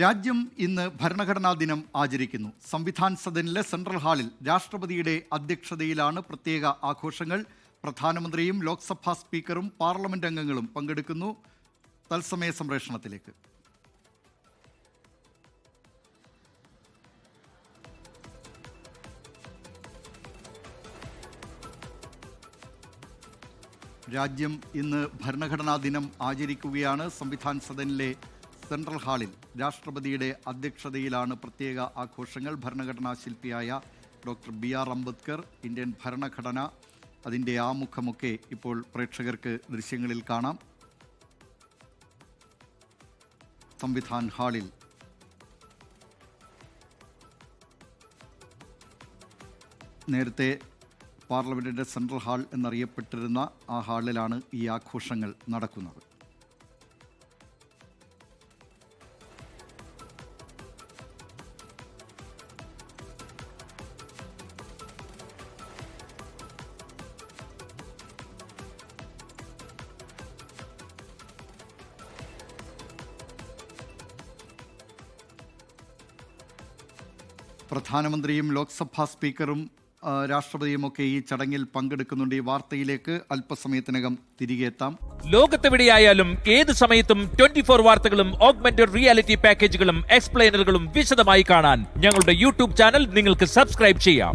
രാജ്യം ഇന്ന് ഭരണഘടനാ ദിനം ആചരിക്കുന്നു. സംവിധാൻ സദനിലെ സെൻട്രൽ ഹാളിൽ രാഷ്ട്രപതിയുടെ അധ്യക്ഷതയിലാണ് പ്രത്യേക ആഘോഷങ്ങൾ. പ്രധാനമന്ത്രിയും ലോക്സഭാ സ്പീക്കറും പാർലമെന്റ് അംഗങ്ങളും പങ്കെടുക്കുന്നു. തത്സമയ സംപ്രേഷണത്തിലേക്ക്. രാജ്യം ഇന്ന് ഭരണഘടനാ ദിനം ആചരിക്കുകയാണ്. സംവിധാൻ സദനിലെ സെൻട്രൽ ഹാളിൽ രാഷ്ട്രപതിയുടെ അധ്യക്ഷതയിലാണ് പ്രത്യേക ആഘോഷങ്ങൾ. ഭരണഘടനാ ശില്പിയായ doctor B R Ambedkar Indian ഭരണഘടന അതിന്റെ ആമുഖമൊക്കെ ഇപ്പോൾ പ്രേക്ഷകർക്ക് ദൃശ്യങ്ങളിൽ കാണാം. സംവിധാൻ ഹാളിൽ. നേരത്തെ പാർലമെന്റിന്റെ സെൻട്രൽ ഹാൾ എന്നറിയപ്പെട്ടിരുന്ന ആ ഹാളിലാണ് ഈ ആഘോഷങ്ങൾ നടക്കുന്നത്. പ്രധാനമന്ത്രിയും ലോക്സഭാ സ്പീക്കറും രാഷ്ട്രപതിയുമൊക്കെ ഈ ചടങ്ങിൽ പങ്കെടുക്കുന്നുണ്ട്. ഈ വാർത്തയിലേക്ക് അല്പസമയത്തിനകം തിരികെ എത്താം. ലോകത്തെവിടെയായാലും ഏത് സമയത്തും ട്വന്റി ഫോർ വാർത്തകളും ഓഗ്മെന്റഡ് റിയാലിറ്റി പാക്കേജുകളും എക്സ്പ്ലെയിനറുകളും വിശദമായി കാണാൻ ഞങ്ങളുടെ യൂട്യൂബ് ചാനൽ നിങ്ങൾക്ക് സബ്സ്ക്രൈബ് ചെയ്യാം.